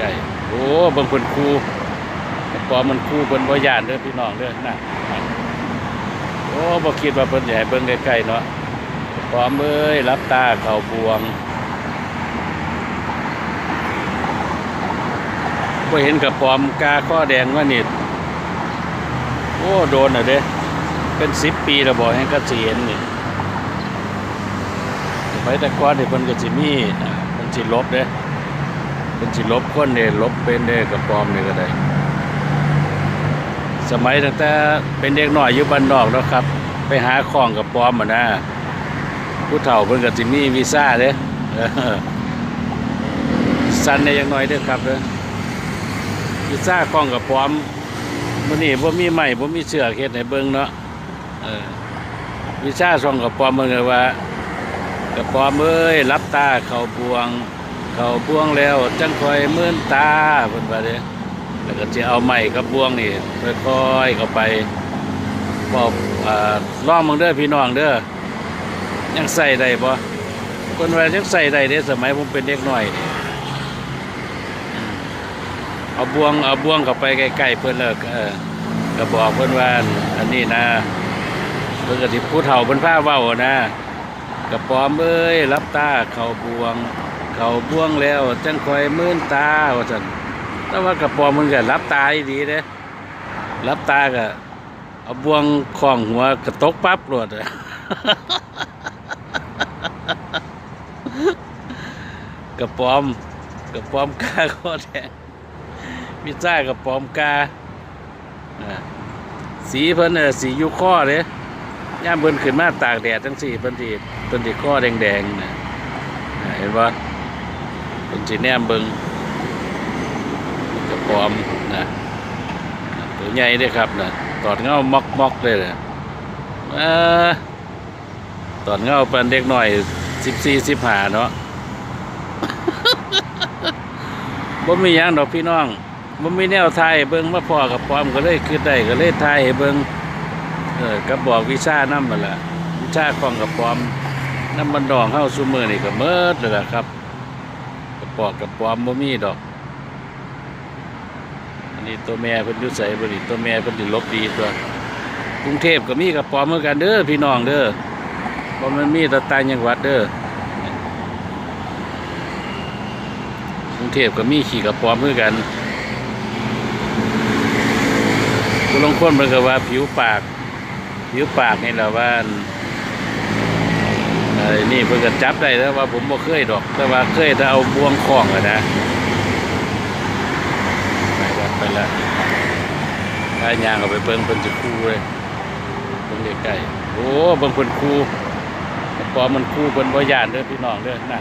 ใกล้ๆโอ้เบิ่งเพิ่นคู่ปอมมันคู่เพิ่นบ่ย่านเด้อพี่น้องเด้อนะโอ้บ่คิดว่าเพิ่นสิให้เบิ่งใกล้ๆเนาะปอมเอ้ยรับตาเข้าบวงบ่เห็นกับปอมกาข้อแดงว่านี่โอ้โดนอะเด้เป็น10ปีแล้วบ่แห่งก็สิเห็นนี่ไปแต่ก่อนนี่เพิ่นก็สิมีอ่าเพิ่นสิลบเด้ เพิ่นสิลบคนนี่ลบเป็นเด้กับปอมนี่ก็ได้ สมัยตั้งแต่เป็นเด็กหน้อยอยู่บ้านนอกเนาะครับ ไปหาของกับปอมอะนะผู้เฒ่าเพิ่นก็สิมีวีซ่าเด้สั้นได้ยังน้อยเด้อครับเด้อวีซ่าของกับปลอมมื้อนี้บ่มีไม้บ่มีเชือเฮ็ดให้เบิ่งเนาะเออวีซ่าส่องกับปลอมเพิ่นก็ว่ากระปอมเอ้ยรับตาเขาบวง เขาบวงแล้วจังคอยมื่นตาเพิ่นว่าเด้แล้วก็จะเอาไม้กับบวงนี่ค่อยๆเข้าไปบอกอ่าลอมึงเด้อพี่น้องเด้อยังใส่ได้บ่คนว่ายังใส่ได้เด้สมัยผมเป็นเด็กน้อยนี่อืมเอาบวงเอาบวงเข้าไปใกล้ๆเพิ่นแล้วก็เออก็บอกเพิ่นว่าอันนี้นะเพิ่นก็สิผู้เฒ่าเพิ่นพาเว้านะกระปอมเอ้ยรับตาเขาบวง เขาบ่วงแล้วจังคอยมื่นตาว่าซั่นแต่ว่ากระปอมมันก็รับตาดีเด้รับตาก็เอาบ่วงคล้องหัวกระตกปั๊บโลดกระปอมกระปอมกาข้อแดงมีจ้ากระปอมกาสีเพิ่นน่ะสียูข้อเด้ย่ามเพิ่นขึ้นมาตากแดดทั้งสี่เพิ่นสิเพิ่นสิข้อแดงๆนะเห็นบ่ เพิ่นสิแนมเบิงกระปอมนะตัวใหญ่ด้อครับนะตอดเงาม็อกๆเลยนะตอดเงาเปานเด็กหน้อย14 15เนาะบ่มียังดอกพี่น้องบ่มีแนวทยเบิ่งมาพอกับปอมก็เลยคิดได้ก็เลยทยให้เบิ่งเออก็บอกวิชานั่นมาละวิชาของกับปอมน้ำมันดองเข้าซูมือนี่ก็เมิดเลยละครับ อกกับปอมบ่มีดอก อันนี้ตัวแม่เพิ่นอยู่ใส่บ่นี่ตัวแม่เพิ่นสิลบดีตัวกรุงเทพก็มีกับปอมเหมือนกันเด้อพี่น้องเด้อบ่มันมีต่ต่างจังหวัดเด้อกรุงเทพก็มีขี่กับปอมเหมือนกันผู้ลงคนเพิ่นก็ว่าผิวปาก ผิวปากนี่แหละว่า นี่เพิ่นจับได้แล้วว่าผมบ่เคยดอก แต่ว่าเคยแต่เอาบ่วงคล้องอะนะไปละไปละถ้ายางเอาไปเบิ่งเพิ่นจะคู่เลยเบิ่งใกล้ๆโอ้เบิ่งเพิ่นคู่ปอมันคู่เพิ่นบ่ย่านเด้อพี่น้องเด้อน่ะ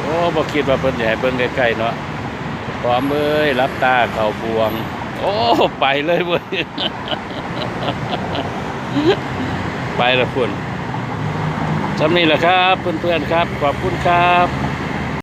โอ้บ่คิดว่าเพิ่นสิให้เบิ่งใกล้ๆเนาะปอมเอ้ยรับตาเข้าบวง โอ้ไปเลยเว้ยไปละพุ่น สำนี้แหละครับเพื่อนๆครับ ขอบคุณครับ